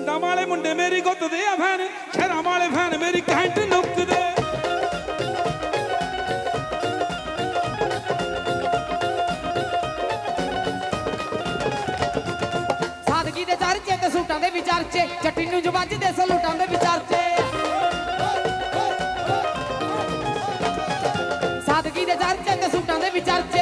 ਪਿੰਡਾਂ ਵਾਲੇ ਮੁੰਡੇ ਮੇਰੀ ਗੁੱਤ ਆ ਫੈਨ ਸ਼ਹਿਰਾਂ ਵਾਲੇ ਫੈਨ ਮੇਰੀ ਘੰਟ ਨੁੱਕਦੇ। ਸਾਦਗੀ ਦੇ ਚਰਚੇ ਤੇ ਸੂਟਾਂ ਦੇ ਵਿਚਾਰਚੇ ਚੱਟੀ ਨੂੰ ਜੋ ਵੱਜਦੇ ਸਲੂਟਾਂ ਦੇ ਵਿਚਾਰਚੇ ਸਾਦਗੀ ਦੇ ਚਰਚੇ ਤੇ ਸੂਟਾਂ ਦੇ ਵਿਚਾਰਚੇ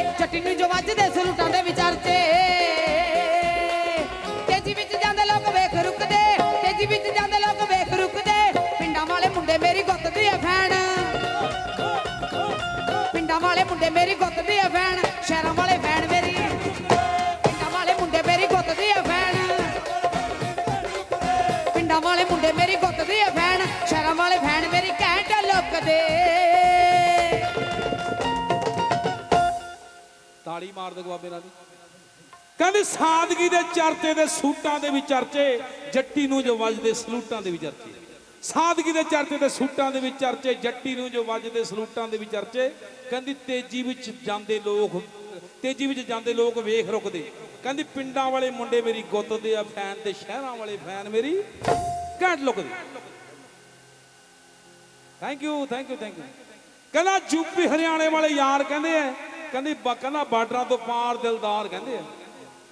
ਵਾਲੇ ਮੁੰਡੇ ਮੇਰੀ ਗੁੱਤ ਦੇ ਆ ਫੈਨ ਸ਼ਹਿਰਾਂ ਵਾਲੇ ਫੈਨ ਮੇਰੀ। ਪਿੰਡਾਂ ਵਾਲੇ ਮੁੰਡੇ ਮੇਰੀ ਗੁੱਤ ਦੇ ਆ ਫੈਨ ਪਿੰਡਾਂ ਵਾਲੇ ਮੁੰਡੇ ਮੇਰੀ ਗੁੱਤ ਦੇ ਆ ਫੈਨ ਸ਼ਹਿਰਾਂ ਵਾਲੇ ਫੈਨ ਮੇਰੀ ਘੈਂਟ ਲੁੱਕ ਦੇ। ਮਾਰ ਦੇ ਬਾਬੇ ਨਾਲ। ਦੀ ਕਹਿੰਦੀ ਸਾਦਗੀ ਦੇ ਚਰਚੇ ਦੇ ਸੂਟਾਂ ਦੇ ਵੀ ਚਰਚੇ, ਜੱਟੀ ਨੂੰ ਜੋ ਵੱਜਦੇ ਸਲੂਟਾਂ ਦੇ ਵੀ ਚਰਚੇ। ਸਾਦਗੀ ਦੇ ਚਰਚੇ ਤੇ ਸੂਟਾਂ ਦੇ ਵੀ ਚਰਚੇ, ਜੱਟੀ ਨੂੰ ਜੋ ਵੱਜਦੇ ਸਲੂਟਾਂ ਦੇ ਵੀ ਚਰਚੇ, ਕਹਿੰਦੀ ਤੇਜ਼ੀ ਵਿੱਚ ਜਾਂਦੇ ਲੋਕ, ਤੇਜ਼ੀ ਵਿੱਚ ਜਾਂਦੇ ਲੋਕ ਵੇਖ ਰੁਕਦੇ। ਕਹਿੰਦੀ ਪਿੰਡਾਂ ਵਾਲੇ ਮੁੰਡੇ ਮੇਰੀ ਗੁੱਤ ਦੇ ਆ, ਫੈਨ ਤੇ ਸ਼ਹਿਰਾਂ ਵਾਲੇ ਫੈਨ ਮੇਰੀ ਘੈਂਟ ਲੁਕਦੇ। Thank you thank you thank you ਕਹਿੰਦਾ ਯੂਪੀ ਹਰਿਆਣੇ ਵਾਲੇ ਯਾਰ ਕਹਿੰਦੇ ਆ, ਕਹਿੰਦੀ ਕਹਿੰਦਾ ਬਾਰਡਰਾਂ ਤੋਂ ਪਾਰ ਦਿਲਦਾਰ ਕਹਿੰਦੇ ਆ।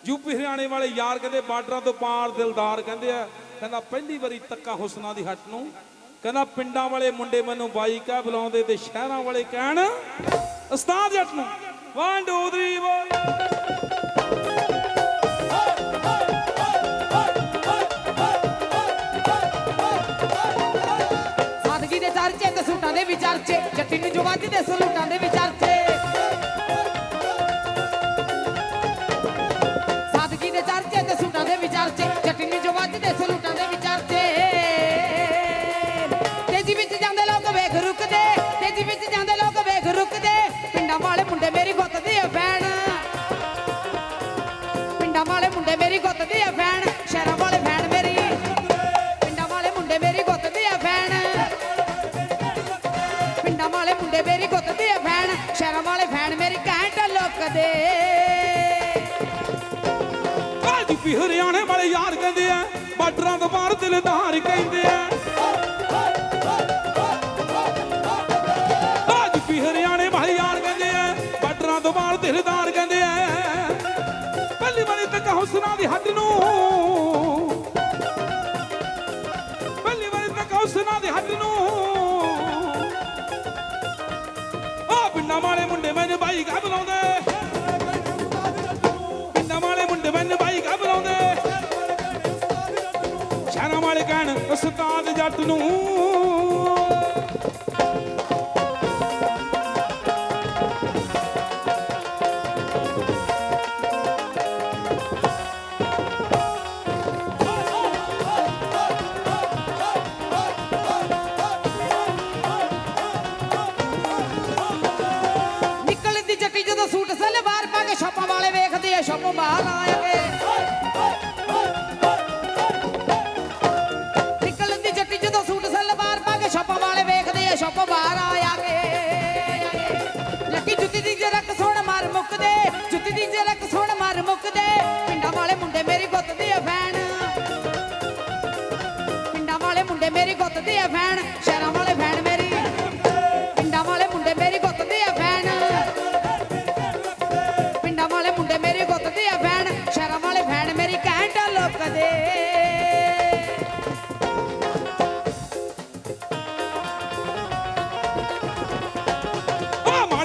ਯੂਪੀ ਹਰਿਆਣੇ ਵਾਲੇ ਯਾਰ ਕਹਿੰਦੇ ਬਾਰਡਰਾਂ ਤੋਂ ਪਾਰ ਦਿਲਦਾਰ ਕਹਿੰਦੇ ਆ। ਕਹਿੰਦਾ ਪਹਿਲੀ ਵਾਰੀ ਤੱਕਾ ਹੁਸਨਾ ਦੀ ਹੱਟ ਨੂੰ। ਕਹਿੰਦਾ ਪਿੰਡਾਂ ਵਾਲੇ ਮੁੰਡੇ ਮੈਨੂੰ ਬਾਈ ਕਹਿ ਬੁਲਾਉਂਦੇ ਤੇ ਸ਼ਹਿਰਾਂ ਵਾਲੇ ਕਹਿਣ, ਉਸਤਾਦ ਜੱਟ ਨੂੰ। 1 2 3 ਸਾਦਗੀ ਦੇ ਚਰਚੇ ਤੇ ਸੂਟਾਂ ਦੇ ਵਿਚਾਰਚੇ ਜੱਟੀ ਨੂੰ ਜੋ ਦੇ ਵਿਚਾਰਚੇ ਮੁੰਡੇ ਮੇਰੀ ਗੁੱਤ ਦੇ ਆ ਫੈਨ ਪਿੰਡਾਂ ਵਾਲੇ ਮੁੰਡੇ ਮੇਰੀ ਗੁੱਤ ਦੇ ਆ ਫੈਨ ਸ਼ਹਿਰਾਂ ਵਾਲੇ ਫੈਨ ਮੇਰੀ। ਪਿੰਡਾਂ ਵਾਲੇ ਮੁੰਡੇ ਮੇਰੀ ਗੁੱਤ ਦੇ ਆ ਫੈਨ ਪਿੰਡਾਂ ਵਾਲੇ ਮੁੰਡੇ ਮੇਰੀ ਗੁੱਤ ਦੇ ਆ ਫੈਨ ਸ਼ਹਿਰਾਂ ਵਾਲੇ ਫੈਨ ਮੇਰੀ ਘੈਂਟ ਲੁੱਕ ਦੇ। ਆ ਹਰਿਆਣੇ ਵਾਲੇ ਯਾਰ ਕਹਿੰਦੇ ਆ, ਬਾਰਡਰਾਂ ਤੋਂ ਪਾਰ ਦਿਲਦਾਰ ਕਹਿੰਦੇ ਆ ਆ। ਤੋਂ ਪਾਰ ਕਹਿੰਦੇ ਆ ਪਹਿਲੀ ਵਾਰੀ ਤੱਕ ਹੁਸਨਾ ਦੀ ਹੱਦ ਨੂੰ। ਪਹਿਲੀ ਵਾਰੀ ਤੱਕ ਹੁਸਨਾ ਦੀ ਹੱਦ ਨੂੰ। ਆ ਪਿੰਡਾਂ ਵਾਲੇ ਮੁੰਡੇ ਮੈਨੂੰ ਬਾਈ ਕਾ ਬੁਲਾਉਂਦੇ ਪਿੰਡਾਂ ਵਾਲੇ ਮੁੰਡੇ ਮੈਨੂੰ ਬਾਈ ਕਾ ਬੁਲਾਉਂਦੇ ਸ਼ਹਿਰਾਂ ਵਾਲੇ ਕਹਿਣ, ਉਸਤਾਦ ਜੱਟ ਨੂੰ ਵੇਖਦੇ ਬਾਹਰ ਆਏਗੇ ਨਿਕਲਦੀ ਜੱਟੀ ਜਦੋਂ ਸੂਟ ਸਲਵਾਰ ਪਾ ਕੇ ਛਾਪਾਂ ਵਾਲੇ ਵੇਖਦੇ ਆ ਛਾਪੋਂ ਬਾਹਰ ਆਏਗੇ ਲੱਕੀ ਜੁੱਤੀ ਦੀ ਜਰਕ ਸੁਣ ਮਾਰ ਮੁੱਕਦੇ, ਜੁੱਤੀ ਦੀ ਜਰਕ ਸੁਣ ਮਾਰ ਮੁੱਕਦੇ। ਪਿੰਡਾਂ ਵਾਲੇ ਮੁੰਡੇ ਮੇਰੀ ਗੁੱਤ ਦੇ ਆ ਫੈਨ ਪਿੰਡਾਂ ਵਾਲੇ ਮੁੰਡੇ ਮੇਰੀ ਗੁੱਤ ਦੇ ਆ ਫੈਨ ਫੈਨ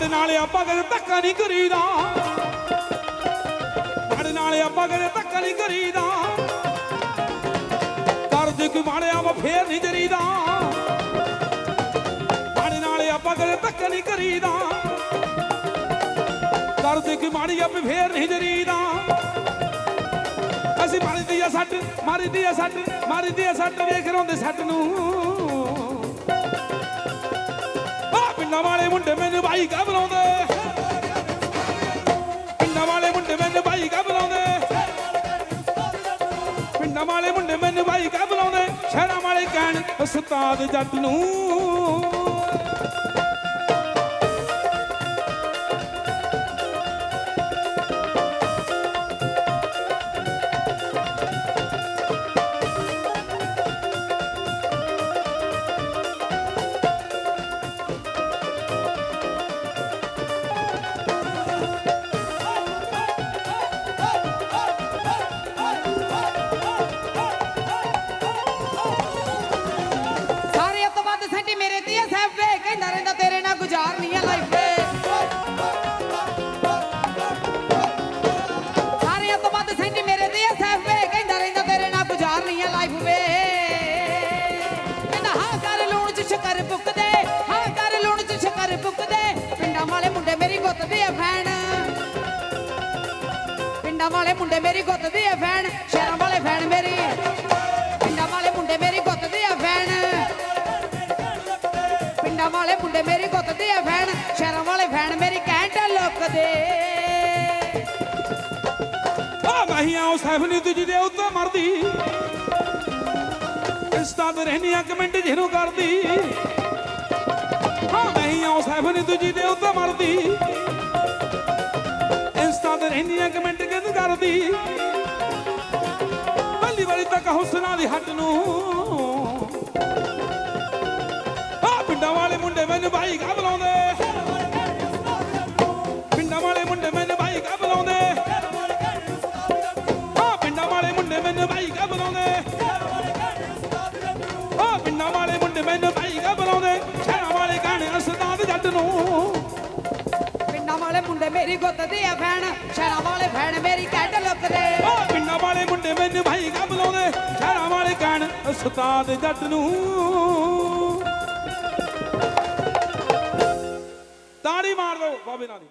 ਆ ਮਾੜੇ ਨਾਲੇ ਆਪਾਂ ਕਦੇ ਧੱਕਾ ਨਹੀਂ ਕਰੀਦਾ। ਸਾਡੇ ਨਾਲੇ ਆਪਾਂ ਕਦੇ ਧੱਕਾ ਨਹੀਂ ਕਰੀਦਾ। ਕਰਦੇ ਕੋਈ ਮਾੜਿਆ ਵਾ ਫੇਰ ਨਹੀਂ ਜਰੀਦਾ। ਮਾੜੇ ਨਾਲੇ ਆਪਾਂ ਕਦੇ ਧੱਕਾ ਨਹੀਂ ਕਰੀਦਾ। ਕਰਦੇ ਕੋਈ ਮਾੜੀ ਆਪੇ ਫੇਰ ਨਹੀਂ ਜਰੀਦਾ। ਅਸੀਂ ਮਾਰੀ ਆ ਸੱਟ ਮਾਰੀ ਆ ਸੱਟ ਮਾਰੀ ਆ ਸੱਟ, ਵੇਖ ਰੋਂਦੇ ਸੱਟ ਨੂੰ। ਪਿੰਡਾਂ ਵਾਲੇ ਮੁੰਡੇ ਮੈਨੂੰ ਭਾਈ ਕਾ ਬੁਲਾਉਂਦੇ ਪਿੰਡਾਂ ਵਾਲੇ ਮੁੰਡੇ ਮੈਨੂੰ ਭਾਈ ਕਾ ਬੁਲਾਉਂਦੇ ਪਿੰਡਾਂ ਵਾਲੇ ਮੁੰਡੇ ਮੈਨੂੰ ਭਾਈ ਕਾ ਬੁਲਾਉਂਦੇ ਸ਼ਹਿਰਾਂ ਵਾਲੇ ਕਹਿਣ, ਉਸਤਾਦ ਜੱਟ ਨੂੰ ਦੇ ਆ ਫੈਨ ਪਿੰਡਾਂ ਵਾਲੇ ਮੁੰਡੇ ਮੇਰੀ ਗੁੱਤ ਦੇ ਆ ਫੈਨ ਸ਼ਹਿਰਾਂ ਵਾਲੇ ਫੈਨ ਮੇਰੀ। ਪਿੰਡਾਂ ਵਾਲੇ ਮੁੰਡੇ ਮੇਰੀ ਗੁੱਤ ਦੇ ਆ ਫੈਨ ਪਿੰਡਾਂ ਵਾਲੇ ਮੁੰਡੇ ਮੇਰੀ ਗੁੱਤ ਦੇ ਆ ਫੈਨ ਸ਼ਹਿਰਾਂ ਵਾਲੇ ਫੈਨ ਮੇਰੀ ਕੈਂਟ ਲੁੱਕ ਆ ਮਹੀਆਂ ਉਸ ਹੈਫਨੀ ਤੁਜੀ ਦੇ ਉੱਤੇ ਮਰਦੀ। ਇੰਸਟਾ ਤੇ ਰਹਿਨੀਆਂ ਕਮੈਂਟ ਜਿਹਨੂੰ ਕਰਦੀ। ਹਾਂ ਮਹੀਆਂ ਉਸ ਹੈਫਨੀ ਤੁਜੀ ਦੇ ਉੱਤੇ ਮਰਦੀ। ਇੰਸਟਾ ਤੇ ਰਹਿਨੀਆਂ ਕਮੈਂਟ ਕਿਹਨੂੰ ਕਰਦੀ? ਪਹਿਲੀ ਵਾਰੀ ਤੱਕ ਹੁਸਨਾ ਦੀ ਹੱਟ ਨੂੰ। ਆ ਪਿੰਡਾਂ ਵਾਲੇ ਮੁੰਡੇ ਮੈਨੂੰ ਭਾਈ ਕਾ ਬੁਲਾਉਂਦੇ ਮੇਰੀ ਗੁੱਤ ਦੇ ਆ ਫੈਨ ਸ਼ਹਿਰਾਂ ਵਾਲੇ ਫੈਨ ਮੇਰੀ ਕੈਂਟ ਲੁੱਕ ਦੇ ਪਿੰਡਾਂ ਵਾਲੇ ਮੁੰਡੇ ਮੈਨੂੰ ਭਾਈ ਕਾ ਬੁਲਾਉਂਦੇ? ਸ਼ਹਿਰਾਂ ਵਾਲੇ ਗਾਣੇ ਉਸਤਾਦ ਜੱਟ ਨੂੰ। ਤਾੜੀ ਮਾਰ ਦਿਓ ਬਾਬੇ ਨਾਲ ਦੀ